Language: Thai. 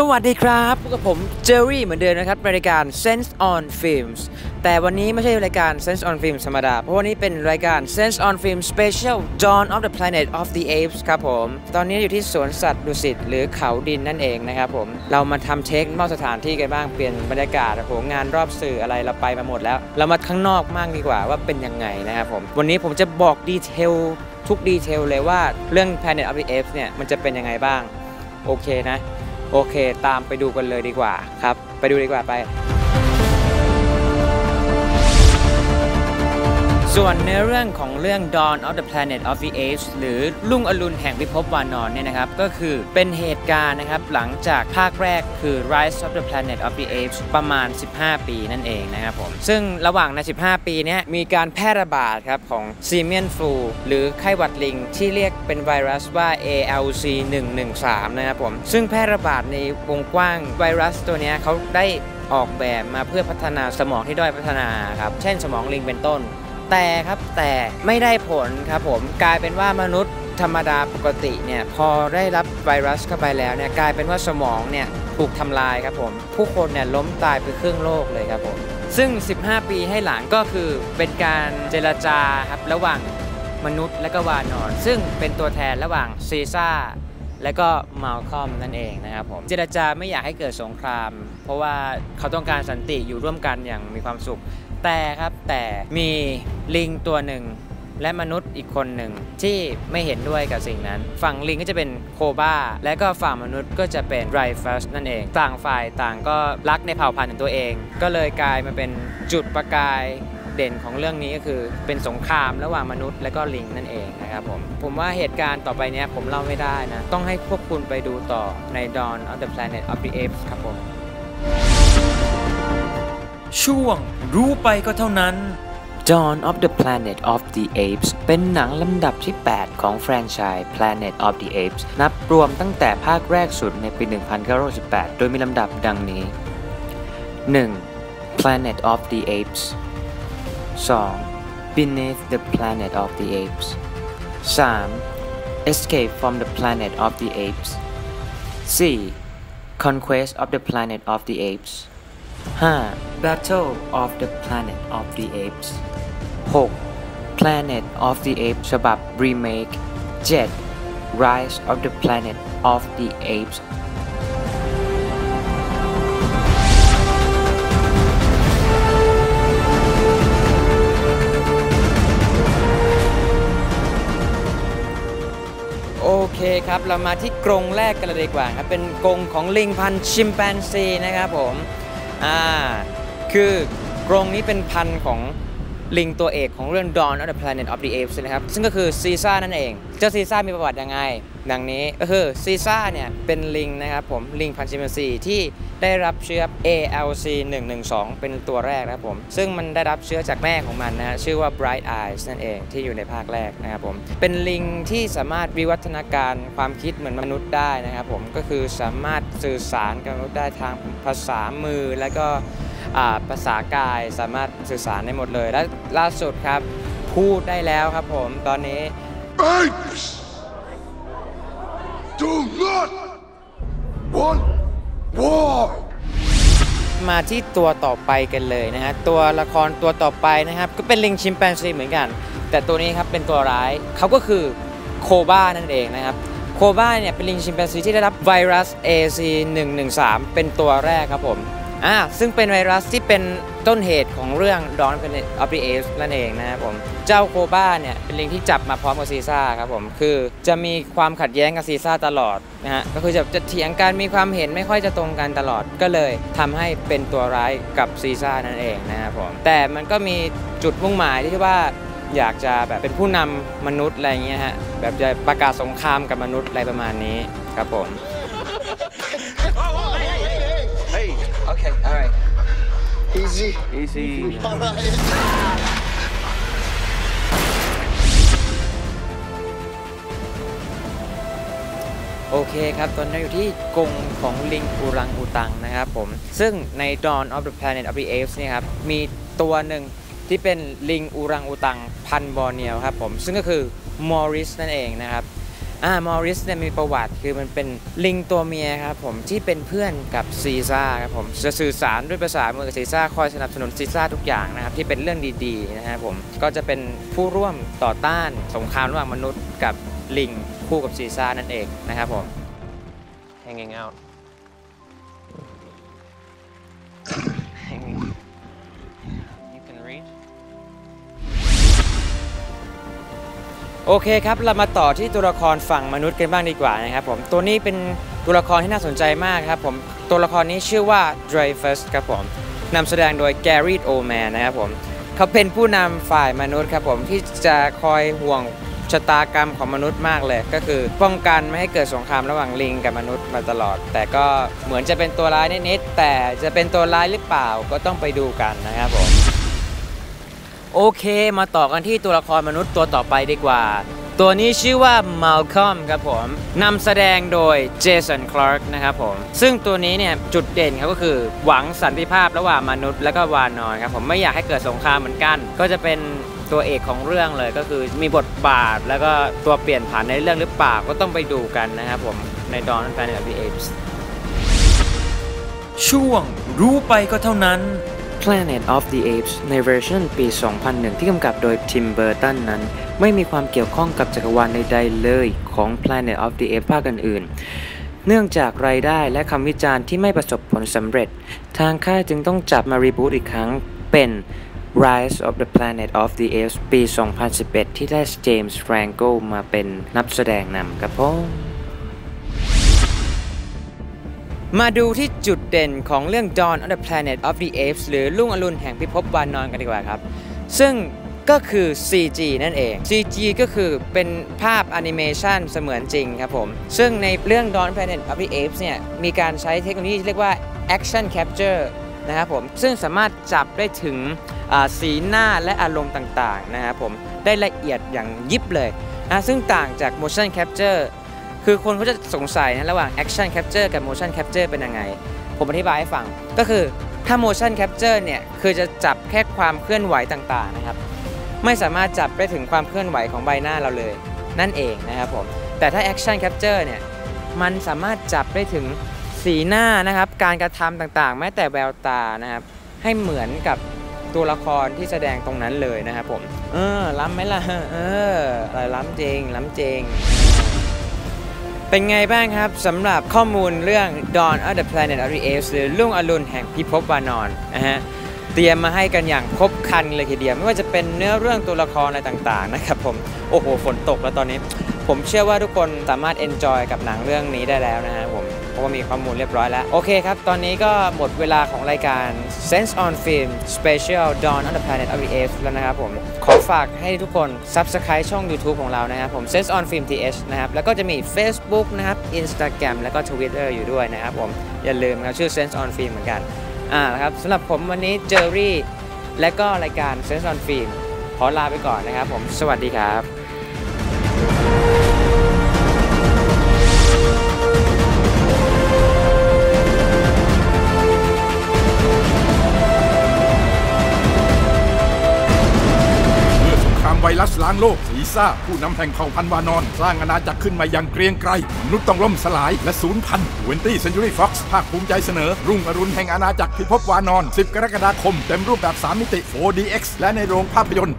สวัสดีครับพบกับผมเจอรี่เหมือนเดิมนะครับรายการ Sense on Films แต่วันนี้ไม่ใช่รายการ Sense on Films ธรรมดา เพราะวันนี้เป็นรายการ Sense on Films Special Dawn of the Planet of the Apes ครับผม ตอนนี้อยู่ที่สวนสัตว์ดุสิตหรือเขาดินนั่นเองนะครับผม เรามาทำเทคนอกสถานที่กันบ้างเปลี่ยนบรรยากาศโอ้โหงานรอบสื่ออะไรเราไปมาหมดแล้ว เรามาข้างนอกมากดีกว่าว่าเป็นยังไงนะครับผม วันนี้ผมจะบอกดีเทลทุกดีเทลเลยว่าเรื่อง Planet of the Apes เนี่ยมันจะเป็นยังไงบ้างโอเคนะ โอเค ตามไปดูกันเลยดีกว่าครับ ไปดูดีกว่าไป ส่วนเนื้อเรื่องของเรื่อง Dawn of the Planet of the Apes หรือลุ่งอรุณแห่งพิภพวานอนเนี่ยนะครับ ก็คือเป็นเหตุการณ์นะครับ หลังจากภาคแรกคือ Rise of the Planet of the Apes ประมาณ 15 ปีนั่นเองนะครับผม ซึ่งระหว่างใน 15 ปีนี้มีการแพร่ระบาดครับ ของ Simian Flu หรือไข้หวัดลิง ที่เรียกเป็นไวรัสว่า ALC 113 นะครับผม ซึ่งแพร่ระบาดในวงกว้างไวรัสตัวนี้เขาได้ออกแบบมาเพื่อพัฒนาสมองที่ด้อยพัฒนาครับ เช่นสมองลิงเป็นต้น แต่ครับแต่ไม่ได้ผลครับผมกลายเป็นว่ามนุษย์ธรรมดาปกติเนี่ยพอได้รับไวรัสเข้าไปแล้วเนี่ยกลายเป็นว่าสมองเนี่ยถูกทำลายครับผม ผู้คนเนี่ยล้มตายไปครึ่งโลกเลยครับผม ซึ่ง 15 ปีให้หลังก็คือเป็นการเจรจาครับระหว่างมนุษย์และก็วานอน ซึ่งเป็นตัวแทนระหว่างซีซ่าและก็มาลคอมนั่นเองนะครับผม เจรจาไม่อยากให้เกิดสงคราม เพราะว่าเขาต้องการสันติอยู่ร่วมกันอย่างมีความสุข แต่ครับแต่มีลิงตัวหนึ่งและมนุษย์อีกคนหนึ่งที่ไม่เห็นด้วยกับสิ่งนั้น ฝั่งลิงก็จะเป็นโคบ้า และก็ฝั่งมนุษย์ก็จะเป็นไรฟัสนั่นเอง ต่างฝ่ายต่างก็รักในเผ่าพันธุ์ของตัวเอง ก็เลยกลายมาเป็นจุดประกายเด่นของเรื่องนี้ก็คือเป็นสงครามระหว่างมนุษย์และก็ลิงนั่นเองนะครับผม ผมว่าเหตุการณ์ต่อไปนี้ผมเล่าไม่ได้นะ ต้องให้พวกคุณไปดูต่อใน Dawn of the Planet of the Apes ครับผม ช่วงรู้ไปก็เท่านั้น Dawn of the Planet of the Apes เป็นหนังลำดับที่ 8 ของแฟรนไชส์ Planet of the Apes นับรวมตั้งแต่ภาคแรกสุดในปี 1918 โดยมีลำดับดังนี้ 1. Planet of the Apes 2. Beneath the Planet of the Apes 3. Escape from the Planet of the Apes 4. Conquest of the Planet of the Apes 5. Battle of the Planet of the Apes 6. Planet of the Apes ฉบับ Remake 7. Rise of the Planet of the Apes โอเคครับ เรามาที่กรงแรกกันเลยดีกว่าครับ เป็นกรงของลิงพันธุ์ชิมแปนซีนะครับผม อ่า คือกรงนี้เป็นพันธุ์ของลิงตัวเอกของเรื่อง Dawn of the Planet of the Apes นะครับ ซึ่งก็คือซีซ่านั่นเอง เจ้าซีซ่ามีประวัติยังไง ดังนี้ก็คือซีซ่าเนี่ยเป็นลิงนะครับผม ลิงพันธุ์ชิมซีที่ได้รับเชื้อ ALC 112 เป็นตัวแรกนะครับผม ซึ่งมันได้รับเชื้อจากแม่ของมันนะชื่อว่า Bright Eyes นั่นเองที่อยู่ในภาคแรกนะครับผม เป็นลิงที่สามารถวิวัฒนาการความคิดเหมือนมนุษย์ได้นะครับผม ก็คือสามารถสื่อสารกับมนุษย์ได้ทางภาษามือแล้วก็ ภาษากายสามารถสื่อสารได้หมดเลย และล่าสุดครับ พูดได้แล้วครับผมตอนนี้ Apes do not want war. มาที่ตัวต่อไปกันเลยนะฮะตัวละครตัวต่อไปนะครับ ก็เป็นลิงชิมแปนซีเหมือนกัน แต่ตัวนี้ครับเป็นตัวร้ายเขาก็คือโคบ้านั่นเองนะครับโคบ้าเนี่ยเป็นลิงชิมแปนซีที่ได้รับไวรัส AC113 เป็นตัวแรกครับผม อ่าซึ่งเป็นไวรัสที่เป็นต้นเหตุของเรื่อง Dawn of the Apes นั่นเองนะครับผม เจ้าโคบ้าเนี่ยเป็นลิงที่จับมาพร้อมกับซีซ่าครับผม คือจะมีความขัดแย้งกับซีซ่าตลอดนะฮะ ก็คือจะจะเถียงกันมีความเห็นไม่ค่อยจะตรงกันตลอด ก็เลยทำให้เป็นตัวร้ายกับซีซ่านั่นเองนะครับผม แต่มันก็มีจุดมุ่งหมายที่ว่าอยากจะแบบเป็นผู้นำมนุษย์อะไรเงี้ยฮะ แบบจะประกาศสงครามกับมนุษย์อะไรประมาณนี้ครับผม Easy. easy All right. โอเคครับ ตอนนี้อยู่ที่กรงของลิงอูรังอูตังนะครับผม ซึ่งใน Dawn of the Planet of the Apes เนี่ยครับ มีตัวหนึ่งที่เป็นลิงอูรังอูตังพันธุ์บอร์เนียวครับผม ซึ่งก็คือมอริสนั่นเองนะครับ อ่ามอริสเนี่ยมีประวัติคือมันเป็นลิงตัวเมียครับผมที่เป็นเพื่อนกับซีซ่าครับผมจะสื่อสารด้วยภาษามือกับซีซ่าคอยสนับสนุนซีซ่าทุกอย่างนะครับที่เป็นเรื่องดีๆนะครับผมก็จะเป็นผู้ร่วมต่อต้านสงครามระหว่างมนุษย์กับลิงคู่กับซีซ่านั่นเองนะครับผม hanging out โอเคครับเรามาต่อที่ตัวละครฝั่งมนุษย์กันบ้างดีกว่านะครับผมตัวนี้เป็นตัวละครที่น่าสนใจมากครับผมตัวละครนี้ชื่อว่า Dreyfus ครับผมนำแสดงโดย Gary Oldman นะครับผมเขาเป็นผู้นำฝ่ายมนุษย์ครับผมที่จะคอยห่วงชะตากรรมของมนุษย์มากเลย ก็คือป้องกันไม่ให้เกิดสงครามระหว่างลิงกับมนุษย์มาตลอด แต่ก็เหมือนจะเป็นตัวร้ายนิดๆแต่จะเป็นตัวร้ายหรือเปล่าก็ต้องไปดูกันนะครับผม โอเค มาต่อกันที่ตัวละครมนุษย์ตัวต่อไปดีกว่า ตัวนี้ชื่อว่า Malcolm ครับผมนำแสดงโดยเจสันคลาร์กนะครับผม ซึ่งตัวนี้เนี่ยจุดเด่นเขาก็คือหวังสันติภาพระหว่างมนุษย์และก็วานอนครับผมไม่อยากให้เกิดสงครามเหมือนกัน ก็จะเป็นตัวเอกของเรื่องเลยก็คือมีบทบาทแล้วก็ตัวเปลี่ยนผ่านในเรื่องหรือเปล่าก็ต้องไปดูกันนะครับผมใน Dawn of Planet of the Apes ช่วงรู้ไปก็เท่านั้น Planet of the Apes ในเวอร์ชันปี 2001 ที่กำกับโดย Tim Burton นั้น ไม่มีความเกี่ยวข้องกับจักรวาลใดๆเลยของ Planet of the Apes ภาคอื่นๆ เนื่องจากรายได้และคำวิจารณ์ที่ไม่ประสบผลสำเร็จ ทางค่ายจึงต้องจับมารีบูตอีกครั้งเป็น Rise of the Planet of the Apes ปี 2011 ที่ได้เจมส์แฟรงโกมาเป็นนักแสดงนำครับผม มาดูที่จุดเด่นของเรื่อง Dawn of the Planet of the Apes หรือลุ่งอรุณแห่งพิภพวานนอนกันดีกว่าครับ ซึ่งก็คือ CG นั่นเอง CG ก็คือเป็นภาพแอนิเมชันเสมือนจริงครับผม ซึ่งในเรื่อง Dawn of the Planet of the Apes เนี่ย มีการใช้เทคโนโลยีที่เรียกว่า Action Capture นะครับผม ซึ่งสามารถจับได้ถึงสีหน้าและอารมณ์ต่างๆนะครับผม ได้ละเอียดอย่างยิบเลยนะซึ่งต่างจาก motion capture คือคนเขาจะสงสัยนะระหว่าง action capture กับ motion capture เป็นยังไง ผมอธิบายให้ฟัง ก็คือถ้า motion capture เนี่ย คือจะจับแค่ความเคลื่อนไหวต่างๆนะครับ ไม่สามารถจับได้ถึงความเคลื่อนไหวของใบหน้าเราเลย นั่นเองนะครับผม แต่ถ้า action capture เนี่ย มันสามารถจับได้ถึงสีหน้านะครับ การกระทำต่างๆ แม้แต่แววตานะครับ ให้เหมือนกับตัวละครที่แสดงตรงนั้นเลยนะครับผม เออล้ำไหมล่ะ เออล้ำจริงล้ำจริง เป็นไงบ้างครับสำหรับข้อมูลเรื่อง Dawn of the Planet of the Apes หรือลุ่งอรุณแห่งพิภพวานอนนะฮะเตรียมมาให้กันอย่างครบครันเลยทีเดียว ไม่ว่าจะเป็นเนื้อเรื่องตัวละครอะไรต่างๆนะครับผมโอ้โหฝนตกแล้วตอนนี้ ผมเชื่อว่าทุกคนสามารถเอนจอยกับหนังเรื่องนี้ได้แล้วนะฮะผม เพราะว่ามีข้อมูลเรียบร้อยแล้ว โอเคครับ ตอนนี้ก็หมดเวลาของรายการ Sense on Film Special Dawn on the Planet of the Apes แล้วนะครับผม ขอฝากให้ทุกคน Subscribe ช่อง YouTube ของเรานะครับผม Sense on Film TH นะครับ แล้วก็จะมี Facebook นะครับ Instagram แล้วก็ Twitter อยู่ด้วยนะครับผม อย่าลืมครับชื่อ Sense on Film เหมือนกัน อ่าครับสำหรับผมวันนี้เจอรี่และก็รายการ Sense on Film ขอลาไปก่อนนะครับผม สวัสดีครับ โลกสีซ่า ผู้นำแห่งเผ่าพันธุ์วานอน สร้างอาณาจักรขึ้นมาอย่างเกรียงไกรมนุษย์ต้องล่มสลายและศูนย์พันเวนตี้เซนจูรี่ฟ็อกซ์ภาคภูมิใจเสนอ รุ่งอรุณแห่งอาณาจักรพิภพวานอน 10 กรกฎาคม เต็มรูปแบบ 3 มิติ 4DX และในโรงภาพยนตร์